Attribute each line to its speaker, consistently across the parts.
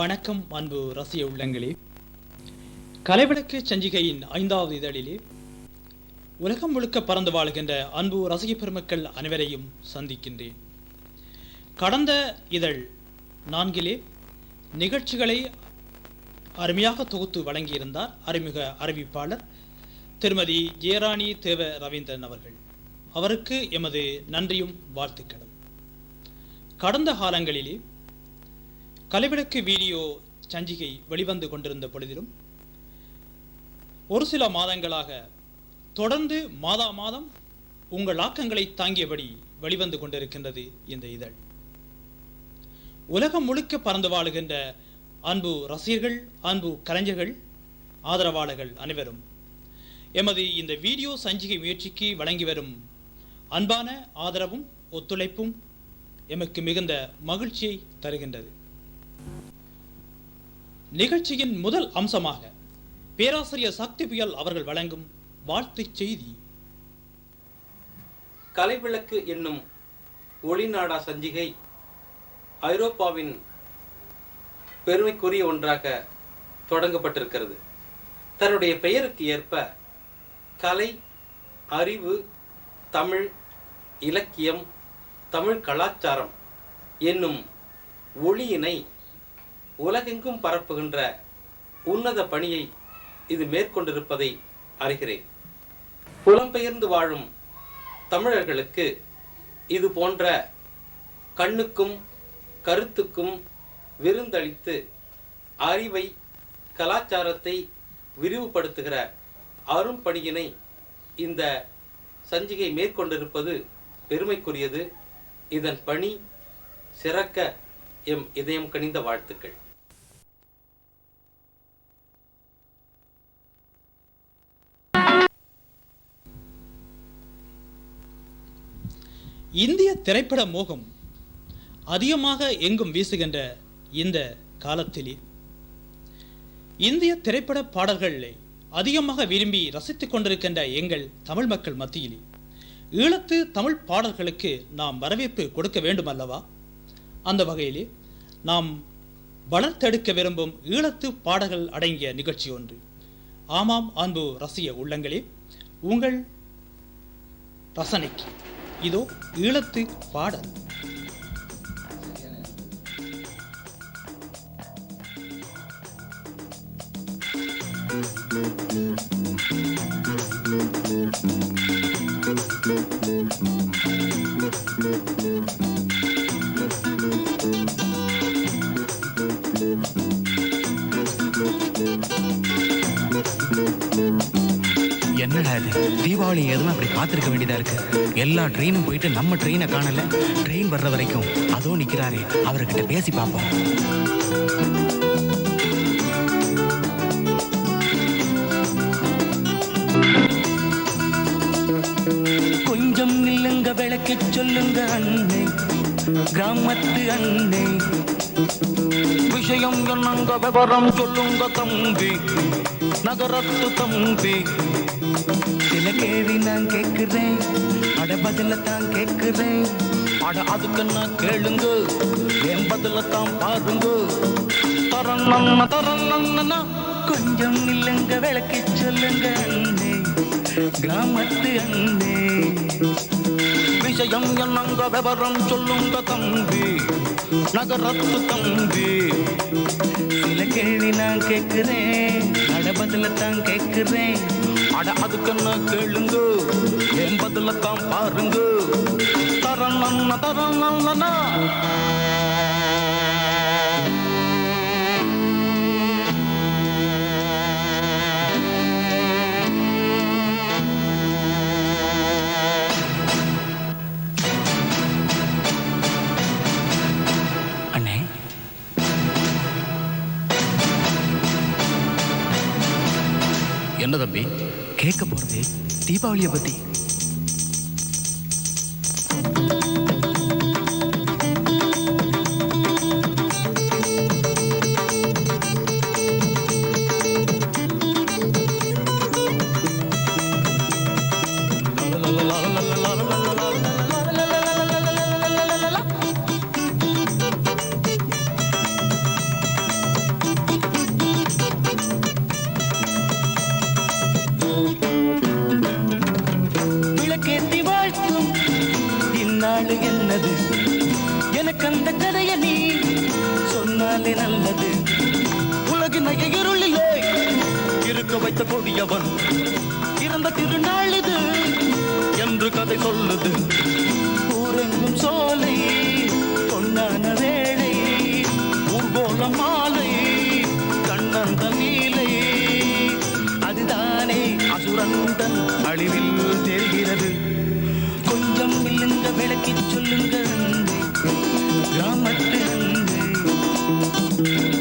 Speaker 1: வணக்கம் அன்பு ரசிக உள்ளங்களே. கலைவிளக்கு சஞ்சிகையின் ஐந்தாவது இதழிலே உலகம் முழுக்க பறந்து வாழ்கின்ற அன்பு ரசிக பெருமக்கள் அனைவரையும் சந்திக்கின்றேன். கடந்த இதழ் நான்கிலே நிகழ்ச்சிகளை அருமையாக தொகுத்து வழங்கியிருந்தார் அறிமுக அறிவிப்பாளர் திருமதி ஜெயராணி தேவ ரவீந்திரன் அவர்கள். அவருக்கு எமது நன்றியும் வாழ்த்துக்களும். கடந்த காலங்களிலே கலைவிளக்கு வீடியோ சஞ்சிகை வெளிவந்து கொண்டிருந்த பொழுதிலும் ஒரு சில மாதங்களாக தொடர்ந்து மாதா மாதம் உங்கள் ஆக்கங்களை தாங்கியபடி வெளிவந்து கொண்டிருக்கின்றது இந்த இதழ். உலகம் முழுக்க பறந்து வாழுகின்ற அன்பு ரசிகர்கள் அன்பு கலைஞர்கள் ஆதரவாளர்கள் அனைவரும் எமது இந்த வீடியோ சஞ்சிகை முயற்சிக்கு வழங்கி வரும் அன்பான ஆதரவும் ஒத்துழைப்பும் எமக்கு மிகுந்த மகிழ்ச்சியை தருகின்றது. நிகழ்ச்சியின் முதல் அம்சமாக பேராசிரியர் சக்தி புயல் அவர்கள் வழங்கும் வாழ்த்துச் செய்தி.
Speaker 2: கலைவிளக்கு என்னும் ஒளிநாடா சஞ்சிகை ஐரோப்பாவின் பெருமைக்குரிய ஒன்றாக தொடங்கப்பட்டிருக்கிறது. தன்னுடைய பெயருக்கு ஏற்ப கலை அறிவு தமிழ் இலக்கியம் தமிழ் கலாச்சாரம் என்னும் ஒளியினை உலகெங்கும் பரப்புகின்ற உன்னத பணியை இது மேற்கொண்டிருப்பதை அறிகிறேன். புலம்பெயர்ந்து வாழும் தமிழர்களுக்கு இது போன்ற கண்ணுக்கும் கருத்துக்கும் விருந்தளித்து அறிவை கலாச்சாரத்தை விரிவுபடுத்துகிற அரும்பணியினை இந்த சஞ்சிகை மேற்கொண்டிருப்பது பெருமைக்குரியது. இதன் பணி சிறக்க எம் இதயம் கனிந்த வாழ்த்துக்கள்.
Speaker 1: இந்திய திரைப்பட மோகம் அதிகமாக எங்கும் வீசுகின்ற இந்த காலத்திலே. இந்திய திரைப்பட பாடல்களை அதிகமாக விரும்பி ரசித்துக் கொண்டிருக்கின்ற எங்கள் தமிழ் மக்கள் மத்தியிலே. ஈழத்து தமிழ் பாடல்களுக்கு நாம் வரவேற்பு கொடுக்க வேண்டும் அல்லவா அந்த வகையிலே நாம் வளர்த்தெடுக்க விரும்பும் ஈழத்து பாடல்கள் அடங்கிய நிகழ்ச்சி ஒன்று. ஆமாம் அன்பு ரசிக உள்ளங்களே உங்கள் ரசனைக்கு. இதோ ஈழத்து பாடல்
Speaker 3: Thank you. தீபாவளி எதுவும் அப்படி காத்திருக்க வேண்டியதா இருக்கு. எல்லா ட்ரெயினும் போயிட்டு நம்ம ட்ரெயினை காணல. ட்ரெயின் வர்ற வரைக்கும் அதோ நிக்கிறாரே. அவர்கிட்ட பேசி பார்ப்போம். கொஞ்சம் இல்லுங்க விளக்கி சொல்லுங்க அன்னை கிராமத்து அன்னை விஷயம் என்னங்க விவரம் சொல்லுங்க தம்பி. நகரத்து தம்பி. சில கேள்வி நான் கேட்கிறேன் அட பதில தான் கேட்கிறேன் அட அதுக்குன்னா கேளுங்க. என் பதில தான் பாருங்க. தரணும் தரணும் கொஞ்சம் இல்லைங்க விளக்கி சொல்லுங்க அண்ணே. கிராமத்து அண்ணே. விஷயம் என்னங்க விவரம் சொல்லுங்க தம்பி. நகரத்து தம்பி. சில கேள்வி நான் கேட்கிறேன் அட பதில தான் கேட்கிறேன் அட அதுக்கு கேளுங்க? என் பதில தான் பாருங்க? தரணும் தரணும் ದೀಪಾವಳಿಯ ಬಗ್ಗೆ எனக்கு கதைய நீ. சொன்னாலே நல்லது. உலகின் இருளிலே இருக்க வைத்த கொடியவன். இறந்த திருநாள் இது என்று கதை சொல்லுது. ஊரெங்கும் சோலை பொன்னான வேளை ஊர்கோல மாலை கண்ணந்த நீலை. அதுதானே அசுரந்தன் அழிவில் தெரிகிறது. கொஞ்சம் இல்லுங்க விளக்கி சொல்லுங்கள். அன்பே,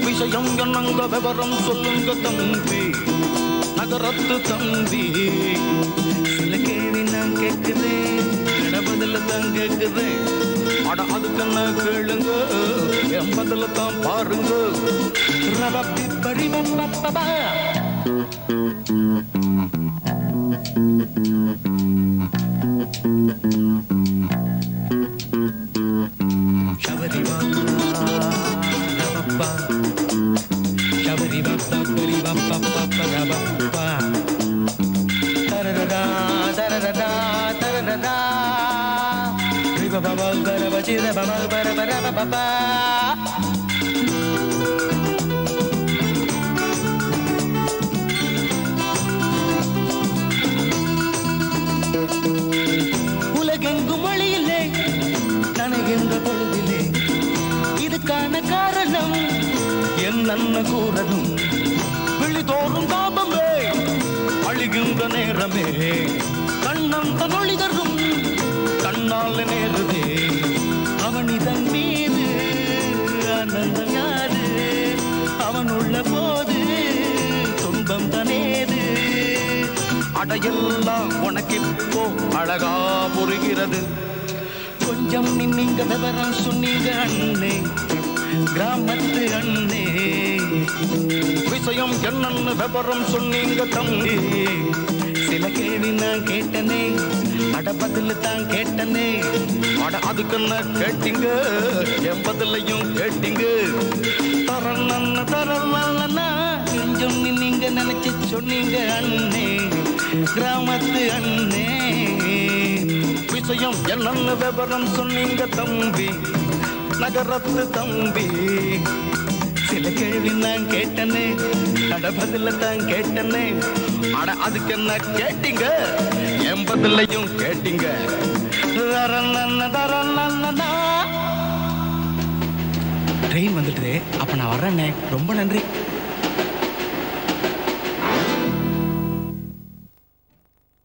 Speaker 3: விஷயம் என்னங்க விவரம் சொல்லுங்க தம்பி. நகரத்து தம்பி. சில கேள்வி நான் கேட்கிறேன். இடபதில் தான் கேட்கிறேன். அட அதுக்கு என்ன கேளுங்க? என் பதில தான் பாருங்க. ரபப்பி பரிபப்பப்பா Shabari tararara. Riba Baba, Garaba, Chira உலகெங்கும் மொழியில்லை நனைகின்ற பொழுதிலே இதுக்கான காரணம் என்னென்ன கூறணும். விழிதோறும் தாபமே அழுகின்ற நேரமே. கண்ணந்த நொழி தரும் கண்ணால் நேருதே அவனிதன் மீது ஆனந்தம் யாரு அவன் உள்ள போது துன்பம் தனேது. அடையெல்லாம் உனக்கிப்போ அழகா புரிகிறது. கொஞ்சம் நின்னீங்க விவரம் சொன்னீங்க அண்ணே கிராமத்து அண்ணே. விஷயம் என்னன்னு விவரம் சொன்னீங்க தம்பி. சில கேள்வி நான் கேட்டனே. அட பதில் தான் கேட்டனே. அட அதுக்கு என்ன கேட்டீங்க. என் பதிலையும் கேட்டீங்க. தரலன்னு தரலன்னா கொஞ்சம் நீங்க நினைச்சு சொன்னீங்க அண்ணே. கிராமத்து அண்ணே. விஷயம் என்னன்னு விவரம் சொன்னீங்க தம்பி? நகரத்து தம்பி. சில கேள்வி நான் கேட்டனே. அட பதில தான் கேட்டனே. அட அதுக்கு என்ன கேட்டீங்க? எண்பதுலையும் கேட்டீங்க.
Speaker 4: ட்ரெயின் வந்துட்டு அப்ப நான் வர்றேன்னே ரொம்ப நன்றி.